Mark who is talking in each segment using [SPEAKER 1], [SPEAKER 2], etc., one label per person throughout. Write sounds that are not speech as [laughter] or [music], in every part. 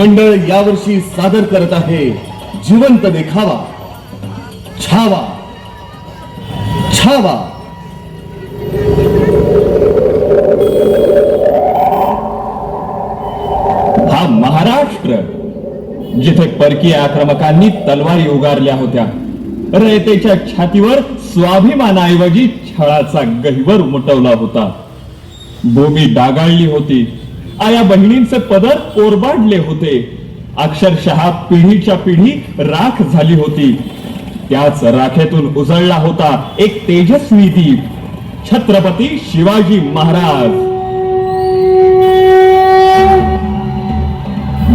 [SPEAKER 1] मंडळ यावर्षी सादर करत आहे जिवंत देखावा. छावा. छावा.
[SPEAKER 2] हा महाराष्ट्र जिथे परकीय आक्रमकांनी तलवारी उगारल्या होत्या. रयतेच्या छातीवर स्वाभिमानाऐवजी छळाचा गहिवर उमटवला होता. भूमी डागाळली होती. आया बहिणींचे पदर ओरबाडले होते. अक्षरशः पिढीच्या पिढी राख झाली होती. त्याच राखेतून उजळला होता एक तेजस्वी दीप. छत्रपती शिवाजी महाराज.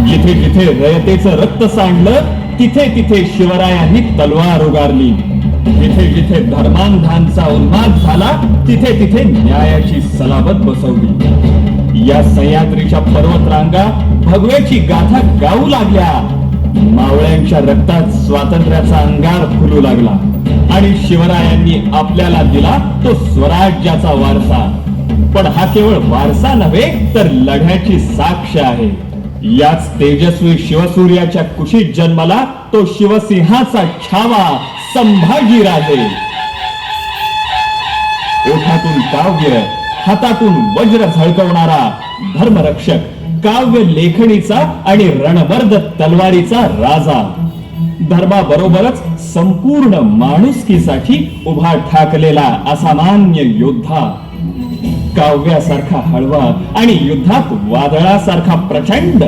[SPEAKER 2] जिथे जिथे रयतेचं रक्त सांडलं तिथे तिथे शिवरायांनी तलवार उगारली. जिथे जिथे धर्मांधांचा उन्माद झाला तिथे तिथे न्यायाची सलाबत बसवली. या सह्याद्रीच्या पर्वतरांगा भगव्याची गाथा गाऊ लागल्या. मावळ्यांच्या रक्तात स्वातंत्र्याचा अंगार फुलू लागला. आणि शिवरायांनी आपल्याला दिला तो स्वराज्याचा वारसा. पण हा केवळ वारसा नव्हे तर लढ्याची साक्ष आहे. याच तेजस्वी शिवसूर्याच्या कुशीत जन्माला तो शिवसिंहाचा छावा संभाजी राजे ओठातून काव्य हातातून वज्र झळकवणारा धर्मरक्षक काव्य लेखणीचा आणि रणवर्द तलवारीचा राजा. धर्माबरोबरच संपूर्ण माणुसकीसाठी उभा ठाकलेला असामान्य योद्धा. काव्यासारखा हळवा आणि युद्धात वादळासारखा प्रचंड.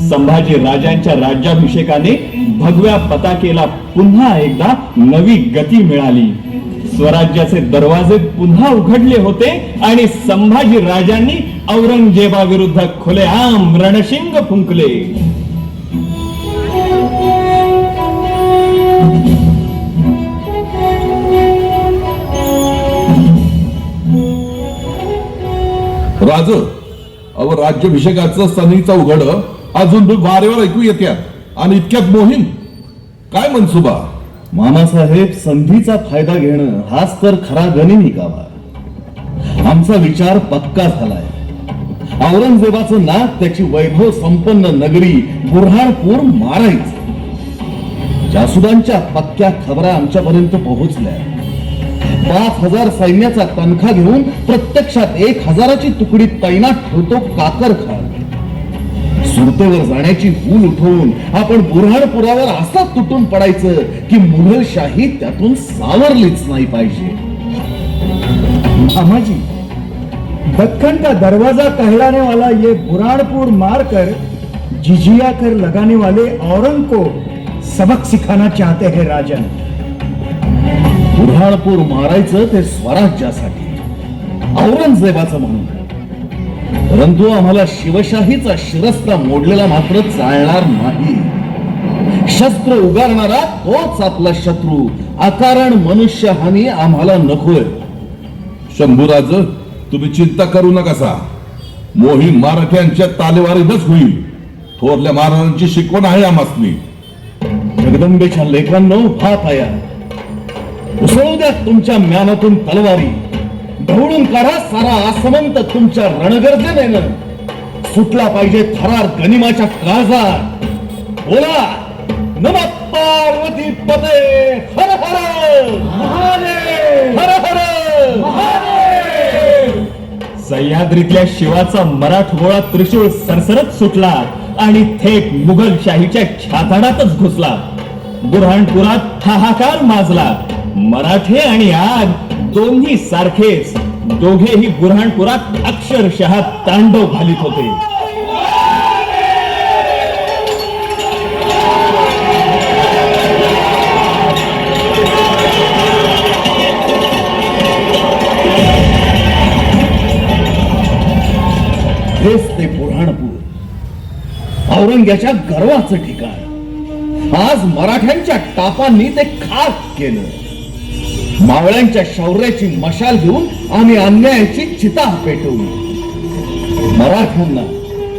[SPEAKER 2] संभाजी राजांच्या राज्याभिषेकाने भगव्या पताकेला पुन्हा एकदा नवी गती मिळाली. स्वराज्याचे दरवाजे पुन्हा उघडले होते आणि संभाजी राजांनी औरंगजेबाविरुद्ध खुलेआम रणशिंग फुंकले.
[SPEAKER 3] राज अव राज्याभिषेकाचं सनीचा उघड अजून वारेवर ऐकू येत्या आणि इतक्यात मोहीम. काय मनसुबा?
[SPEAKER 1] मामासाहेब संधीचा फायदा घेणं हाच तर खरा गनिमी निकावा आमचा विचार पक्का झालाय. औरंगजेबाचं नाक त्याची वैभव संपन्न नगरी बुरहाणपूर मारायचं. जासुदांच्या पक्क्या खबरा आमच्यापर्यंत पोहोचल्या. पाच हजार सैन्याचा तनखा घेऊन प्रत्यक्षात एक हजाराची तुकडी तैनात ठेवतो काकर खान सुरतेवर जाण्याची हूल उठवून आपण बुरहाणपुरावर असं तुटून पडायचं की मुघलशाही त्यातून सावरलीच नाही पाहिजे.
[SPEAKER 4] मामाजी दक्कन का दरवाजा कहलाने वाला ये बुरानपुर मारकर जिजिया कर लगाने वाले औरंग को सबक सिखाना चाहते हैं राजन।
[SPEAKER 1] बुरहाणपूर मारायचं ते स्वराज्यासाठी औरंगजेबाचं म्हणून. परंतु आम्हाला शिवशाहीचा शिरस्ता मोडलेला मात्र चालणार नाही. शस्त्र उगारणारा तोच आपला शत्रू. अकारण मनुष्य हानी आम्हाला नकोय.
[SPEAKER 3] शंभूराज तुम्ही चिंता करू नकासा. मोहीम मराठ्यांच्या तालेवारीतच होईल. थोरल्या महाराजांची शिकवण आहे आमासनी
[SPEAKER 1] जगदंबेच्या लेखांनो भात आया उसळू द्या तुमच्या म्यानातून तलवारी. ढवळून काढा सारा आसमंत तुमच्या रणगर्जनेनं सुटला पाहिजे थरार गनिमाच्या काळजात. बोला नम पार्वती पदे हर हर. महादेव! हर हर.
[SPEAKER 2] सह्याद्रीतल्या शिवाचा मराठमोळा त्रिशूळ सरसरत सुटला आणि थेट मुघलशाहीच्या छाताडातच घुसला. बुरहाणपुरात हाहाकार माजला. मराठे आणि आग दोन्ही सारखेच दोघेही बुरहाणपुरात अक्षरशः तांडव घालीत होते.
[SPEAKER 1] हेच ते बुरहाणपूर औरंग्याच्या गर्वाचं ठिकाण. आज मराठ्यांच्या टापांनी ते खाक केलं. मावळ्यांच्या शौर्याची मशाल घेऊन आम्ही अन्यायाची चिता पेटवली मराठ्यांना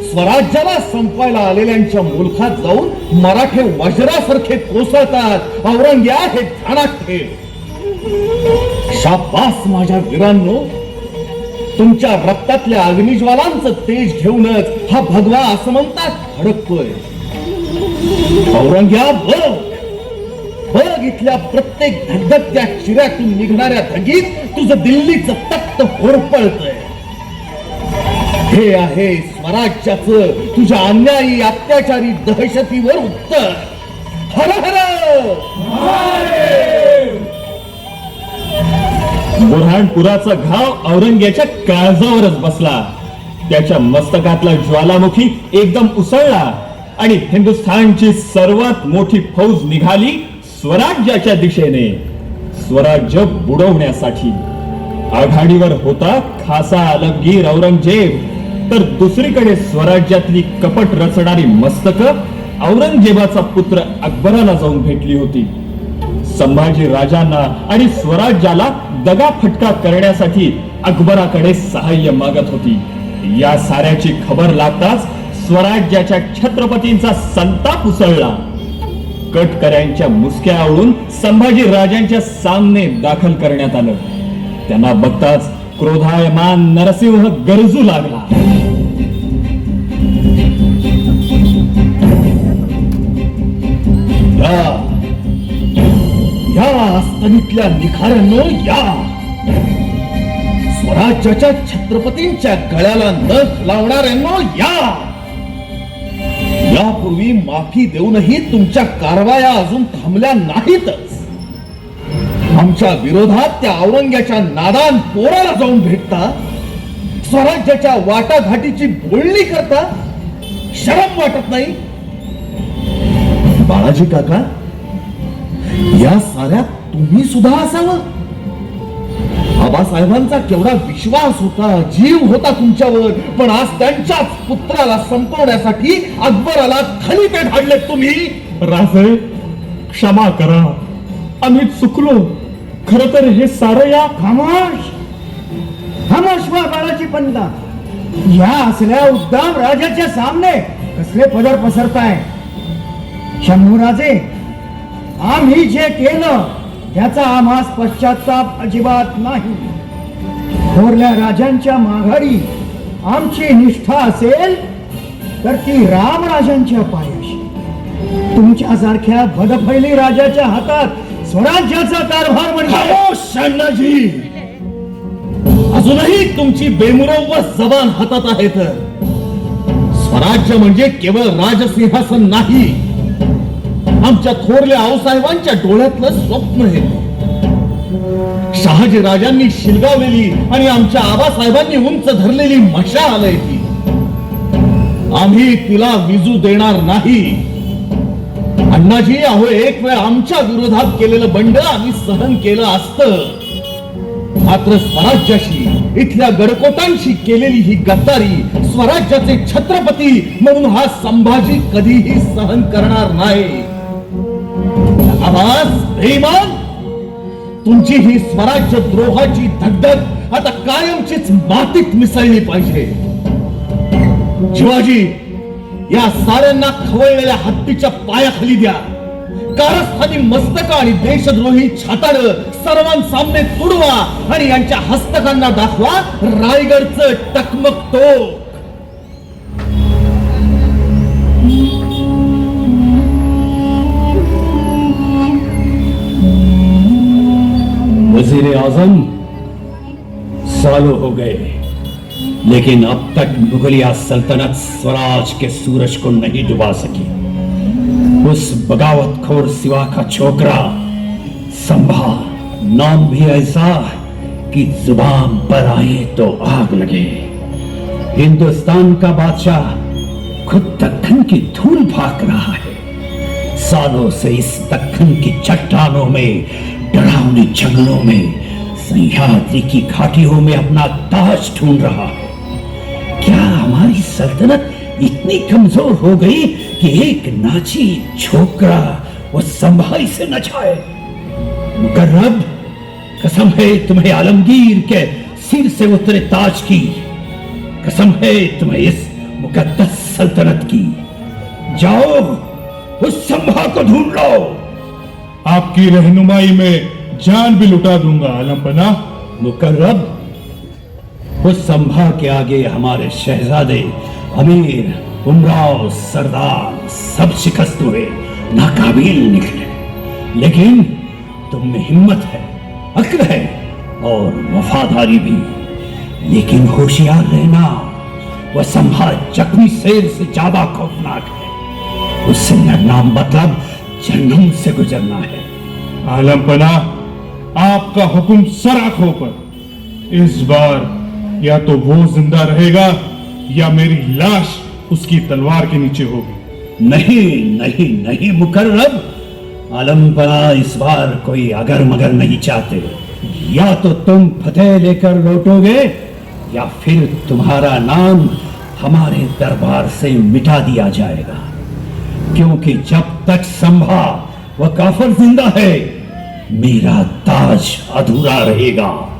[SPEAKER 1] स्वराज्याला संपवायला आलेल्यांच्या मुलखात जाऊन मराठे वज्रासारखे कोसळतात. औरंग्या हे ध्यानात ठेव शाबास माझ्या वीरांनो. तुमच्या रक्तातल्या अग्निज्वालांचं तेज घेऊनच हा भगवा आसमंतात फडकतोय औरंग्या बरोबर हो! इथल्या प्रत्येक धगधगत्या चिऱ्यातून निघणाऱ्या धगीत तुझं दिल्लीचं तख्त होरपळतय. हे आहे स्वराज्याच तुझ्या अन्यायी अत्याचारी दहशतीवर उत्तर. हर हर!
[SPEAKER 2] बुरहाणपुराचा घाव औरंग्याच्या काळजावरच बसला. त्याच्या मस्तकातला ज्वालामुखी एकदम उसळला आणि हिंदुस्थानची सर्वात मोठी फौज निघाली स्वराज्याच्या दिशेने स्वराज्य बुडवण्यासाठी आघाडीवर होता खासा आलमगीर औरंगजेब. तर दुसरीकडे स्वराज्यातली कपट रचणारी मस्तक औरंगजेबाचा पुत्र अकबराला जाऊन भेटली होती. संभाजी राजांना आणि स्वराज्याला दगाफटका करण्यासाठी अकबराकडे सहाय्य मागत होती. या साऱ्याची खबर लागताच स्वराज्याच्या छत्रपतींचा संताप उसळला. कटकऱ्यांच्या मुसक्या आवळून संभाजी राजांच्या सामने दाखल करण्यात आलं. त्यांना बघताच क्रोधायमान नरसिंह गरजू लागला.
[SPEAKER 1] या. या निखाऱ्यांनो या. स्वराज्याच्या छत्रपतींच्या गळ्याला नख लावणाऱ्यांनो या. यापूर्वी माफी देऊनही तुमच्या कारवाया अजून थांबल्या नाहीतच. आमच्या विरोधात त्या औरंग्याच्या नादान पोराला जाऊन भेटता स्वराज्याच्या वाटाघाटीची बोलणी करता शरम वाटत नाही. बाळाजी काका या साऱ्यात तुम्ही सुद्धा असावं? आबासाहेबांचा केवढा विश्वास होता जीव होता तुमच्यावर पण आज त्यांच्याच पुत्राला संपवण्यासाठी अकबराला खाली पे धाडले तुम्ही.
[SPEAKER 2] राजे क्षमा करा. आम्ही चुकलो. खर तर हे सारं या
[SPEAKER 4] खामोश! खामोश व्हा बाळाची पंता. या असल्या उद्दाम राजाच्या सामने कसले पदर पसरताय. शंभूराजे आम्ही जे केलं याचा आम्हास पश्चाताप अजिबात नाही. थोरल्या राजांच्या माघारी आमची निष्ठा असेल तर ती रामराजांच्या पायाशी. तुमच्यासारख्या भदफैली राजाच्या हातात स्वराज्याचा कारभार म्हणजे
[SPEAKER 1] खामोश अजूनही तुमची बेमुरवत जबान हातात आहे तर स्वराज्य म्हणजे केवळ राजसिंहासन नाही. आमच्या थोरल्या आऊसाहेबांच्या डोळ्यातलं स्वप्न आहे शहाजी राजांनी शिलगावलेली आणि आमच्या आबासाहेबांनी उंच धरलेली मशाल आहे ती. आम्ही तिला विजू देणार नाही. अण्णाजी अहो एक वेळ आमच्या विरोधात केलेलं बंड आम्ही सहन केलं असतं. मात्र स्वराज्याशी इथल्या गडकोटांशी केलेली ही गद्दारी स्वराज्याचे छत्रपती म्हणून हा संभाजी कधीही सहन करणार नाही. आवाज बेमान तुमची ही स्वराज्य द्रोहाची धगधग आता कायमचीच मातीत मिसळली पाहिजे. शिवाजी या साऱ्यांना खवळलेल्या हत्तीच्या पायाखाली द्या. कारस्थानी मस्तक आणि देशद्रोही छाताड सर्वांसामने तुडवा आणि यांच्या हस्तकांना दाखवा रायगडचं टकमक
[SPEAKER 5] आज़म सालों हो गए, लेकिन अब तक मुगलिया सल्तनत स्वराज के सूरज को नहीं डुबा सकी। उस बगावत खोर सिवा का छोकरा संभा नाम भी ऐसा कि ज़ुबान पर आए तो आग लगे। हिंदुस्तान का बादशाह खुद दक्खन की धूल भाग रहा है। सालों से इस दक्खन की चट्टानों में, डरावनी जंगलों में सह्याद्री की घाटियों में अपना ताज ढूंढ रहा है। क्या हमारी सल्तनत इतनी कमज़ोर हो गई कि एक नाची छोकरा वो संभाई से न नचाए मुकर्रब कसम है तुम्हें आलमगीर के सिर से उतरे ताज की। कसम है तुम्हें इस मुकद्दस सल्तनत की। जाओ, उस संभा को ढूंढ लो।
[SPEAKER 6] आपकी रहनुमाई में जान भी लुटा दूँगा आलमपना
[SPEAKER 5] मुकर्रब उस संभा के आगे हमारे शहजादे अमीर उमराव सरदार सब शिकस्त हुए नाकाबिल निकले। लेकिन तुम में हिम्मत है अक्ल है और वफादारी भी। लेकिन होशियार रहना वह संभा जख्मी शेर से ज़्यादा खौफनाक है। उससे लड़ना मतलब जन्म से गुजरना है।
[SPEAKER 6] आलमपना आपका हुक्म सर आँखों पर। इस बार या तो वो ज़िंदा रहेगा या मेरी लाश उसकी तलवार के नीचे होगी।
[SPEAKER 5] नहीं नहीं नहीं, मुकर्रब। आलमपना इस बार कोई अगर मगर नहीं चाहते। या तो तुम फतेह लेकर लौटोगे, या फिर तुम्हारा नाम हमारे दरबार से मिटा दिया जाएगा। क्योंकि जब तक संभा, वह काफर ज़िंदा है मेरा ताज अधूरा रहेगा।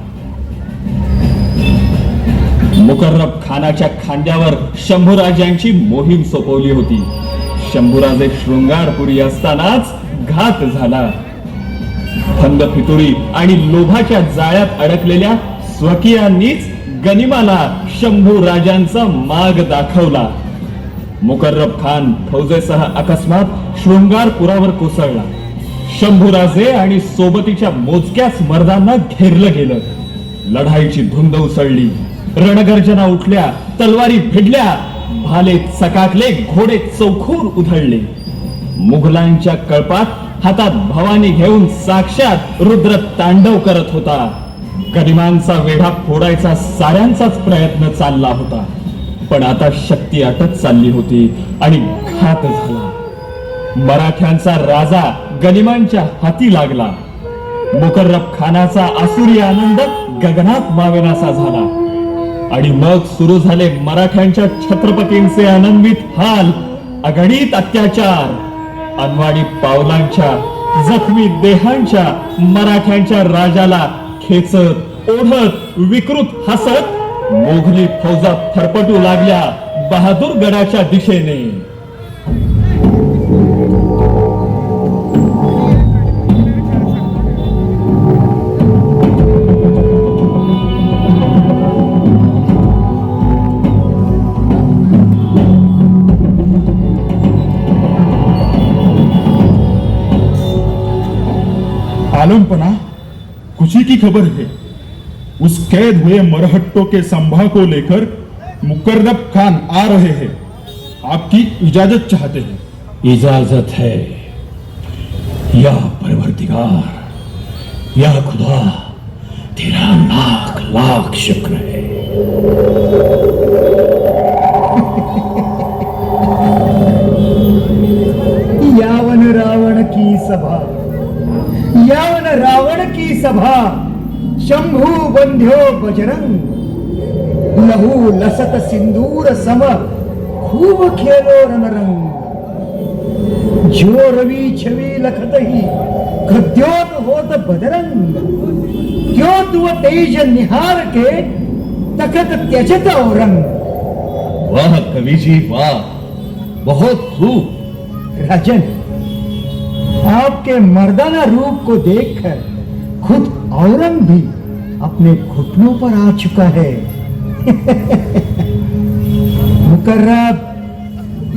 [SPEAKER 2] मुकर्रब खानाच्या खांद्यावर शंभूराजांची मोहीम सोपवली होती. शंभूराजे शृंगारपुरी असतानाच घात झाला. थंड फितुरी आणि लोभाच्या जाळ्यात अडकलेल्या स्वकीयांनीच गनिमाला शंभू राजांचा माग दाखवला. मुकर्रब खान फौजेसह अकस्मात शृंगारपुरावर कोसळला. शंभूराजे आणि सोबतीच्या मोजक्याच मर्दांना घेरलं गेलं. लढाईची धुंद उसळली. रणगर्जना उठल्या तलवारी भिडल्या भाले चकाकले घोडे चौखूर उधळले. मुघलांच्या कळपात हातात भवानी घेऊन साक्षात रुद्र तांडव करत होता. गरिमांचा वेढा फोडायचा साऱ्यांचाच प्रयत्न चालला होता. पण आता शक्ती अटत चालली होती आणि घात झाला. मराठ्यांचा राजा गनिमांच्या हाती लागला. मुकर्रब खानाचा आसुरी आनंद गगनात मावेनासा झाला. आणि मग सुरू झाले मराठ्यांच्या छत्रपतींचे अनन्वित हाल अगणित अत्याचार. अनवाणी पावलांच्या जखमी देहांच्या मराठ्यांच्या राजाला खेचत ओढत विकृत हसत मोघली फौजा थरपटू लागल्या बहादूर गडाच्या दिशेने.
[SPEAKER 6] आलमपना खुशी की खबर है। उस कैद हुए मरहट्टों के संभा को लेकर मुकर्रब खान आ रहे हैं। आपकी इजाज़त चाहते हैं।
[SPEAKER 5] इजाज़त है। या परवरदिगार या खुदा तेरा लाख लाख शुक्र है।
[SPEAKER 4] यावन रावण की सभा। यावन रावण की सभा। शंभू बंध्यो बजरंग। लहू लसत सिंदूर सम खूब खेलो रणरंग जो रवी छवी लखत ही खद्योत होत बदरंग क्यों तुव तेज निहार के तखत त्यजत औरंग।
[SPEAKER 1] वाह कवि जी वाह। बहुत खूब।
[SPEAKER 4] राजन आपके मर्दाना रूप को देखकर खुद औरंग भी अपने घुटनों पर आ चुका है। [laughs] मुकर्रब,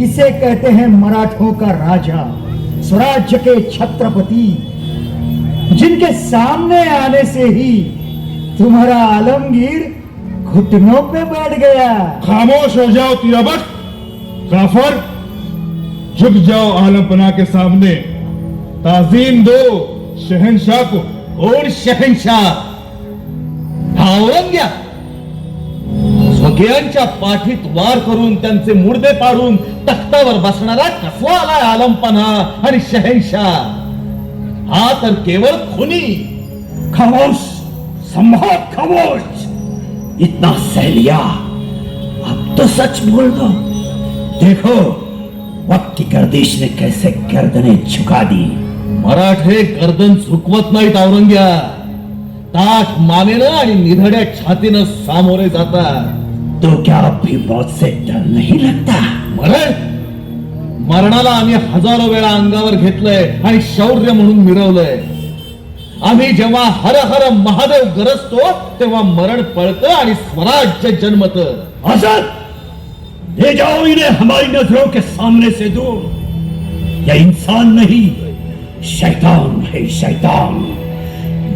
[SPEAKER 4] इसे कहते हैं मराठों का राजा, स्वराज्य के छत्रपति, जिनके सामने आने से ही तुम्हारा आलमगीर घुटनों पे बैठ गया।
[SPEAKER 6] खामोश हो जाओ, तिरबक। काफर, झुक जाओ आलमपना के सामने। ताजीम दो शहनशाह को
[SPEAKER 1] और शहनशाह। औरंग्या स्वकीयांच्या पाठीत वार करून त्यांचे मुडदे पाडून तख्तावर बसणारा कसला आलाय आलमपणा आणि शहनशाह? हा तर केवळ खुनी,
[SPEAKER 5] खामोश संभात खामोश, इतना सह लिया अब तो सच बोल दो। देखो, वक्त की गर्दिश ने कैसे गर्दने झुका दी।
[SPEAKER 1] मराठे गर्दन झुकवत नाहीत औरंग्या. ताठ मानेनं आणि निधड्या छातीनं सामोरे जातात.
[SPEAKER 5] तो क्या भी मौत से डर नहीं लगता.
[SPEAKER 1] मरण? मरणाला आम्ही हजारो वेळा अंगावर घेतलंय आणि शौर्य म्हणून मिरवलंय. आम्ही जेव्हा हर हर महादेव गरजतो तेव्हा मरण पळतं आणि स्वराज्य जन्मत.
[SPEAKER 5] आजाद! ले जाओ इन्हें हमारी नजरों के सामने से दूर. यह इंसान नहीं शैतान है शैतान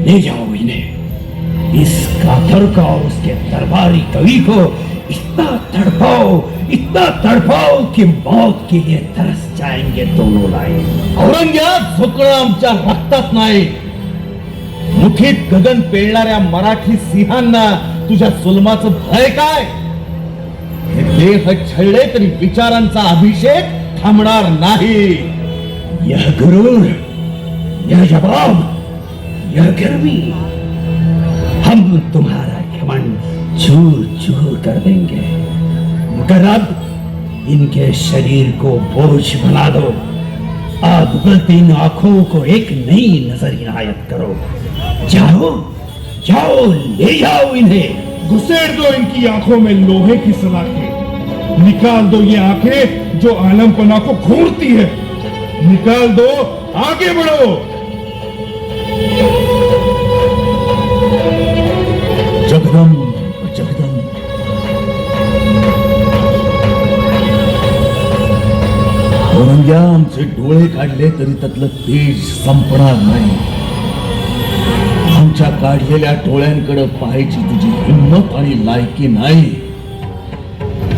[SPEAKER 5] ले जाओ इन्हें इस कातर का और उसके दरबारी कवि को इतना तड़पाओ इतना तड़पाओ कि मौत के लिए तरस जाएंगे दोनों लाइन
[SPEAKER 1] औरंग्यात झोकणं आमच्या रक्तात नाही मुठीत गगन पेळणाऱ्या मराठी सिंहांना तुझ्या जुलमाचं भय काय हे देह छळले तरी विचारांचा अभिषेक थांबणार नाही
[SPEAKER 5] यह गुरूर यह जवाब यह गर्मी, हम तुम्हारा घमंड चूर चूर कर देंगे। मगर अब इनके शरीर को बोझ बना दो। अब उगलती इन आँखों को एक नई नज़र इनायत करो। जाओ जाओ, ले जाओ इन्हें।
[SPEAKER 6] घुसेड़ दो इनकी आँखों में लोहे की सलाखें निकाल दो ये आँखें जो आलम आलमपना को घूरती है। निकाल दो, आगे बढ़ो।
[SPEAKER 1] जगदम जगदम औरंग्या आमचे डोळे काढले तरी त्यातलं तेज संपणार नाही. आमच्या काढलेल्या डोळ्यांकडे पाहायची तुझी हिंमत आणि लायकी नाही.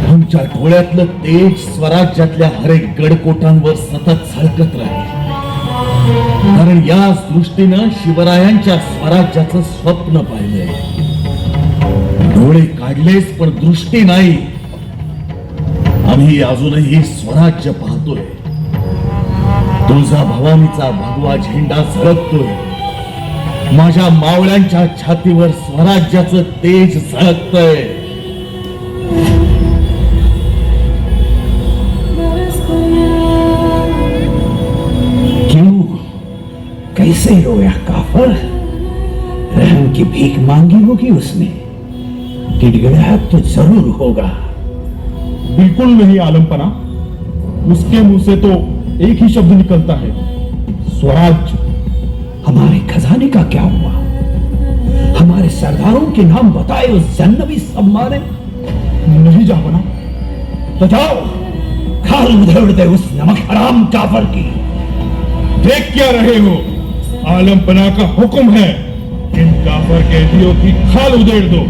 [SPEAKER 1] आमच्या डोळ्यातलं तेज स्वराज्यातल्या हरेक गडकोटांवर सतत झळकत राहील. कारण या सृष्टीनं शिवरायांच्या स्वराज्याचं स्वप्न पाहिलंय. डोळे काढलेच पण दृष्टी नाही. आम्ही अजूनही स्वराज्य पाहतोय. तुझा भवानीचा भगवा झेंडा झळकतोय. माझ्या मावळ्यांच्या छातीवर स्वराज्याचं तेज झळकतय.
[SPEAKER 5] कैसे रोया काफर। रहम की भीख मांगी होगी उसने। गिड़गिड़ाहट तो ज़रूर होगा।
[SPEAKER 6] बिल्कुल नहीं आलमपना। उसके मुँह से तो एक ही शब्द निकलता है। स्वराज।
[SPEAKER 5] हमारे खजाने का क्या हुआ? हमारे सरदारों के नाम बताए उस जन्नवी सम्माने।
[SPEAKER 6] नहीं जा बना
[SPEAKER 5] तो जाओ। खाल उधेड़ दे उस नमक हराम काफर की।
[SPEAKER 6] देख क्या रहे हो। आलमपना का हुक्म है। इन काफर कैदियों की खाल उधेड़ दो।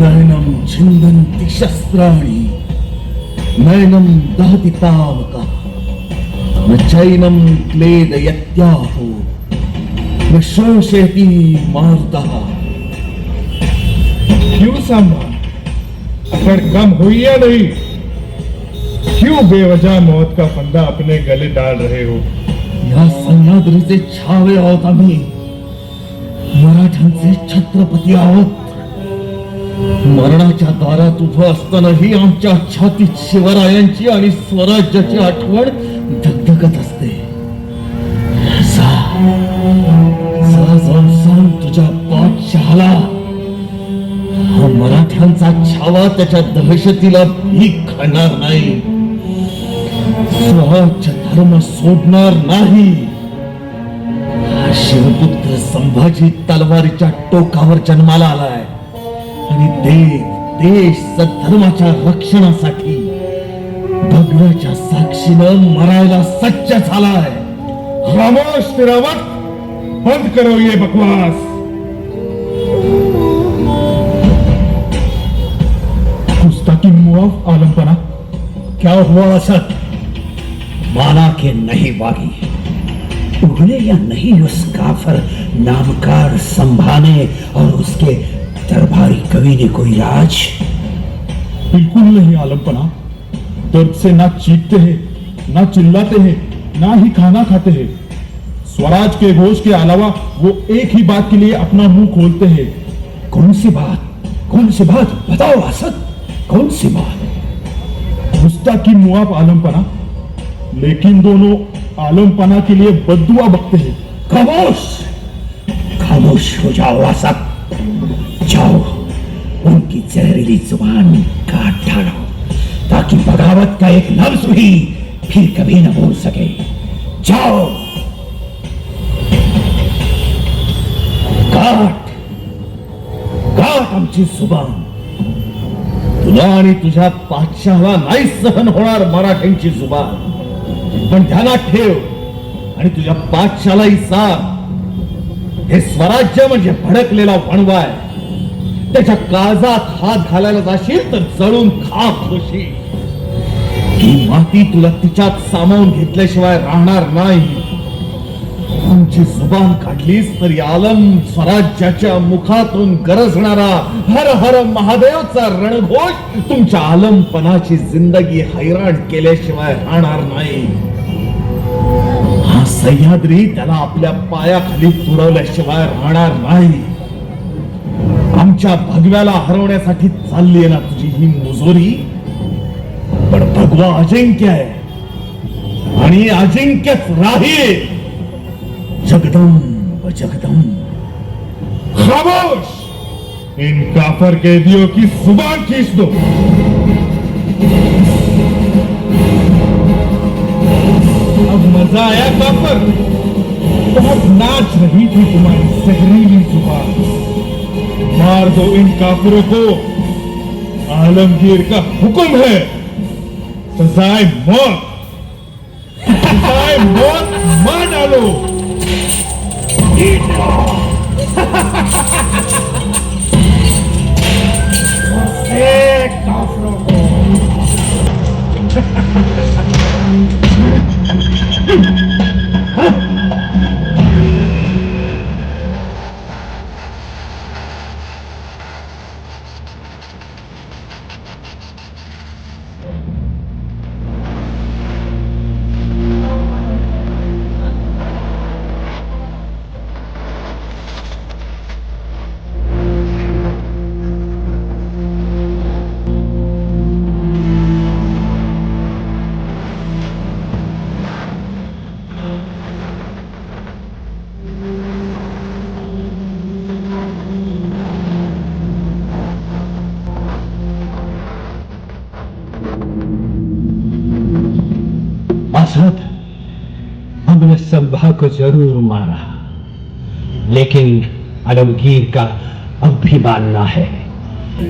[SPEAKER 1] नयनम छिंदन्ति शस्त्राणि नयनम दहति पावका न चैनम क्लेदयत्याहो न शोषयति मारुतः।
[SPEAKER 6] क्यों सांभा अगर कम हुई या नहीं? क्यों बेवजह मौत का फंदा अपने गले डाल रहे हो?
[SPEAKER 1] या सह्याद्रीचे छावे आहोत आम्ही मराठ्यांचे छत्रपती आहोत। मरणाच्या दारात उभं असतानाही आमच्या छातीत शिवरायांची आणि स्वराज्याची आठवण धगधगत असते. जा जा सांग तुझ्या बादशहाला हा मराठ्यांचा छावा त्याच्या दहशतीला भीक खाणार नाही. स्वराज्य धर्म सोडणार नाही. हा शिवपुत्र संभाजी तलवारीच्या टोकावर जन्माला आलाय. आणि देव देश सद्धर्माच्या रक्षणासाठी भगवाच्या साक्षीनं मरायला सज्ज झालाय.
[SPEAKER 6] खामोश तेरा बंद करो ये बकवास. पुस्तकी मुआफ आलमपना
[SPEAKER 5] क्या हुआ असद माना के नहीं बागी। उगले या नहीं उस काफर नामकार संभाने और उसके दरबारी कवि ने कोई राज?
[SPEAKER 6] बिल्कुल नहीं आलमपना दर्द से ना चीखते हैं ना चिल्लाते हैं ना ही खाना खाते हैं। स्वराज के घोष के अलावा वो एक ही बात के लिए अपना मुँह खोलते हैं।
[SPEAKER 5] कौन सी बात? कौन सी बात? बताओ असद कौन सी बात?
[SPEAKER 6] गुस्ताखी मुआफ आलमपना लेकिन दोनों आलमपना के लिए बदुआ बकते हैं।
[SPEAKER 5] खामोश! खामोश हो जाओ असद जाओ उनकी जहरीली जुबान काट डालो ताकि बगावत का एक लफ्ज भी फिर कभी न बोल सके। जाओ। काट। काट आमची जुबान।
[SPEAKER 1] तुला आणि तुझ्या पाचशाला नाही सहन होणार मराठ्यांची जुबान। पण ध्यानात ठेव. आणि तुझ्या पाठशालाही सांग. हे स्वराज्य म्हणजे भडकलेला वणवाय. त्याच्या काळजात हात घालायला जाशील तर जळून खाप होशील. ही माती तुला तिच्यात सामावून घेतल्याशिवाय राहणार नाही. आमची जुबान काढलीस तरी आलम स्वराज्याच्या मुखातून गरजणारा हर हर महादेवचा रणघोष तुमच्या आलमपणाची जिंदगी हैराण केल्याशिवाय राहणार नाही. हा सह्याद्री त्याला आपल्या पायाखाली तुडवल्याशिवाय राहणार नाही. आमच्या भगव्याला हरवण्यासाठी चालली आहे ना तुझी ही मुजोरी? पण भगवा अजिंक्य आहे. आणि अजिंक्यच राहील. जगदंब जगदंब
[SPEAKER 6] खामोश! इन काफर कैदियों की सुबह खींच दो। अब मज़ा आया काफर। बहुत नाच रही थी तुम्हारी जहरीली ज़ुबान। मार दो इन काफरों को। आलमगीर का हुक्म है। सजाए मौत। सजाए मौत मार डालो।
[SPEAKER 5] Sick, ha! ज़रूर मारा। लेकिन आलमगीर का अब भी मानना है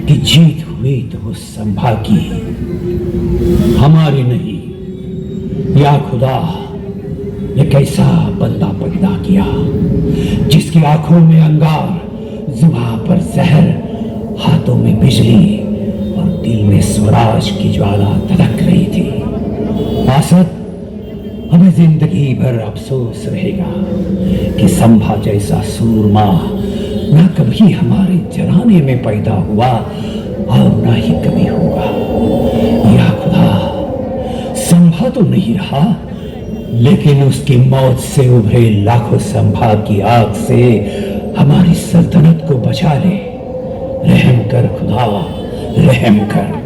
[SPEAKER 5] कि जीत हुई तो वो संभा की। हमारी नहीं, या खुदा ये कैसा बंदा पैदा किया, जिसकी आँखों में अंगार जुबा पर जहर, हाथों में बिजली और दिल में स्वराज की ज्वाला धड़क रही थी। आसद हमें ज़िंदगी भर अफसोस रहेगा कि संभा जैसा सूरमा न कभी हमारे जराने में पैदा हुआ और न ही कभी होगा। या खुदा, संभा तो नहीं रहा, लेकिन उसकी मौत से उभरे लाखों संभा की आग से हमारी सल्तनत को बचा ले। रहम कर खुदा, रहम कर।